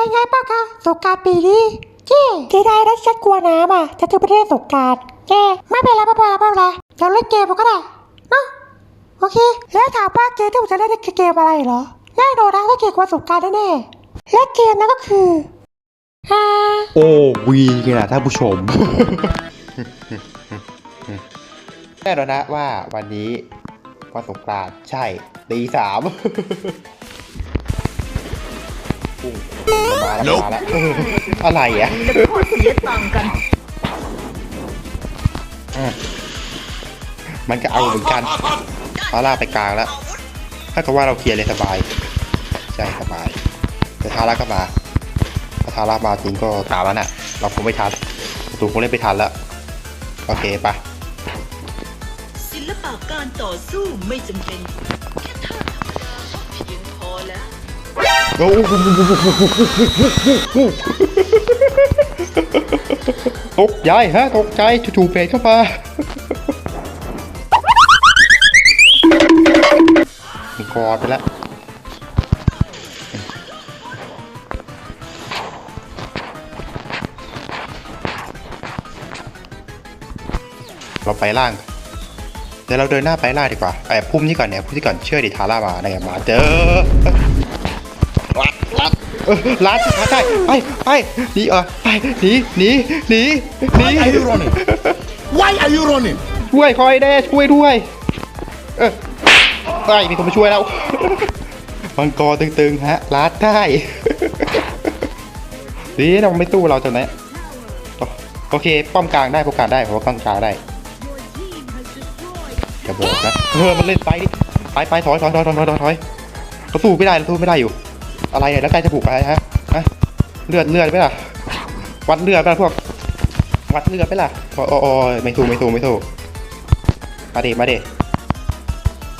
เป็นไงบ้างคะสงกรารปีนี้เจ๊เสียดายนะฉันกลัวน้ำอะฉันจะไม่ได้สงกรารเจ๊ไม่เป็นไรไม่เป็นไรไม่เป็นไรเราเล่นเกมมันก็ได้เนาะโอเค แล้วถามว่าเกมที่ผมจะเล่นคือเกมอะไรเหรอแน่นอนนะว่าเกมวันสงกรารแน่ๆและเกมนั้นก็คืออ่าโอ้วีกันนะท่านผู้ชม แน่นอนนะว่าวันนี้วันสงกรานต์ใช่ตีสาม พุ่งมาแล้วมาแล้วอะไรอะขอเสียตังค์กัน มันก็เอาเหมือนกันพาร่าไปกลางแล้ว ถ้ากับว่าเราเคลียร์เลยสบาย ใช่สบาย แต่ทาร่าก็มาถ้าทาร่ามาจริงก็ตามแล้วน่ะ เราคงไม่ทันประตูคงเล่นไม่ทันแล้ว โอเคปะศิลปะการต่อสู้ไม่จำเป็น แค่ท่าธรรมดาก็เพียงพอแล้ว โอ้โหตกใจฮะตกใจจู่ๆเปรตเข้ามามันกอไปแล้วเราไปล่างเดี๋ยวเราเดินหน้าไปล่างดีกว่าไอ้พุ่มนี้ก่อนเนี่ยพุ่มนี้ก่อนเชื่อดิทาร่ามาเนี่ยมาเจอ ลัดเออลัดลัดได้ไปไปหนีเออไปหนีหนีหนีหนี Why are you running? Why are you running? ช่วยคอยแน่ช่วยด้วยเออไปมีคนมาช่วยแล้วมังกรตึงๆฮะลัดได้ดีเราไม่ตู้เราจังไหนโอเค ป้อมกลางได้ป้อมกลางได้ผมว่าป้อมกลางได้จะบอกนะเออมันเล่นไปดิไปไปถอยถอยถอยถอยถอยถอยถอยเขาสู้ไม่ได้เราสู้ไม่ได้อยู่ อะไรเนี่ยแล้วใกล้จะบุกอะไรฮะฮะเลือดเลือดไหมล่ะ วัดเลือดไป่ะพวก วัดเลือดไหมล่ะโอ้โอ้โอ้ยไม่สู้ไม่สู้ไม่สู้มาดิมาดิ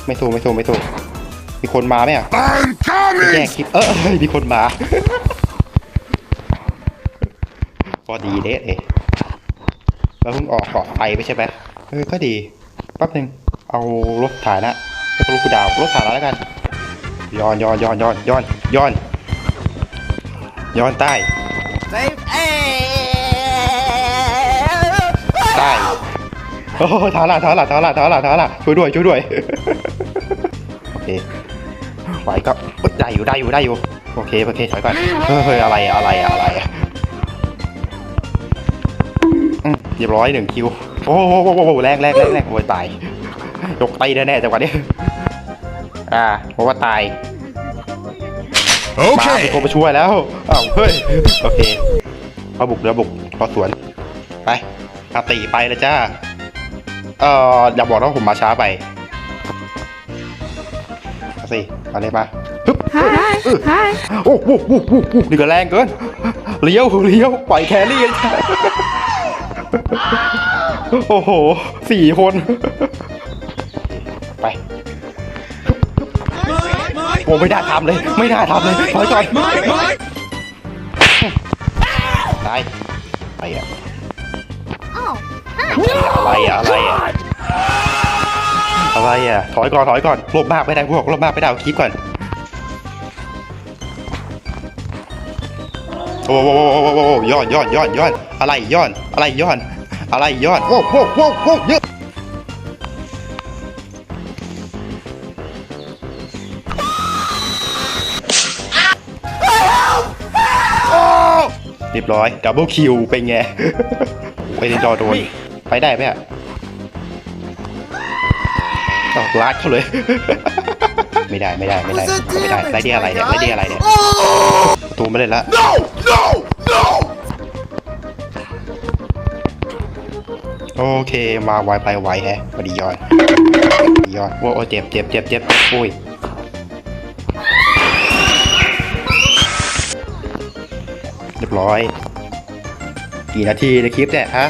ไม่สู้ไม่สู้ไม่สู้มีคนมาไหมอะแย่ coming! คลิปเออมีคนมาพอดีเด้เอยแล้วเพิ่งออกเกาะไปไม่ใช่ไหมเออก็ดีแป๊บหนึงเอารถถ่ายนะแล้วก็รถกูดาวรถถ่ายแล้วกัน ย้อนย้อนย้อนย้อนย้อนย้อนย้อนใต้ใต้โอ้ยท้าละท้าละท้าละท้าละท้าละช่วยด้วยช่วยด้วยโอเคไหวก็ได้อยู่ได้อยู่ได้อยู่โอเคโอเคถอยก่อนเฮ้ยอะไรอะไรอะไรอืมเรียบร้อยหนึ่งคิวโอ้โหโอ้โหโอ้โหแรงแรงแรงแรงโอ้ยตายยกไปแน่ๆจังหวะนี้ อ่าเพราะว่าตายมามี Okay. คนมาช่วยแล้วอ้าวเฮ้ยโอเคพอบุกเรือบุกพอสวนไปอาตีไปเลยจ้าเอ่ออย่าบอกนะว่าผมมาช้าไปเอาสิมาเลยมาฮึบโอ้โหโอ้โหโอ้โหนี่ก็แรงเกินเลี้ยวเลี้ยวปล่อยแครี่เลยจ้ะโอ้โหสี่คน อ้ไม่ได้ทำเลย ไม่ได้ทำเลยถอยก่อนได้ไปอะอะไรอะอะไรอะอะไรอะถอยก่อนถอยก่อนหลบมากไม่ได้พวกหลบมากไม่ได้เอาคลิปก่อนโอ้โหโอ้โหโอ้โหย้อนย้อนย้อนย้อนอะไรย้อนอะไรย้อนอะไรย้อนโอ้โหโอ้โหโอ้โหเยอะ เรียบร้อยดับเบิลคิวเป็นไงไปในจอโดน ไปได้ไหมอะตอกลาดเขาเลย ไม่ได้ไม่ได้ไม่ได้ไม่ได้ไรเดียอะไรเนี่ยไรเดียอะไรเนี่ยประตูไม่เล่นละ No! No! No! โอเคมาไวไปไวแฮะพอดียอดพอดียอดโอ้โอ้เจ็บเจ็บเจ็บเจ็บโอ้ย เรียบร้อย กี่นาทีในคลิปเนี่ยฮะ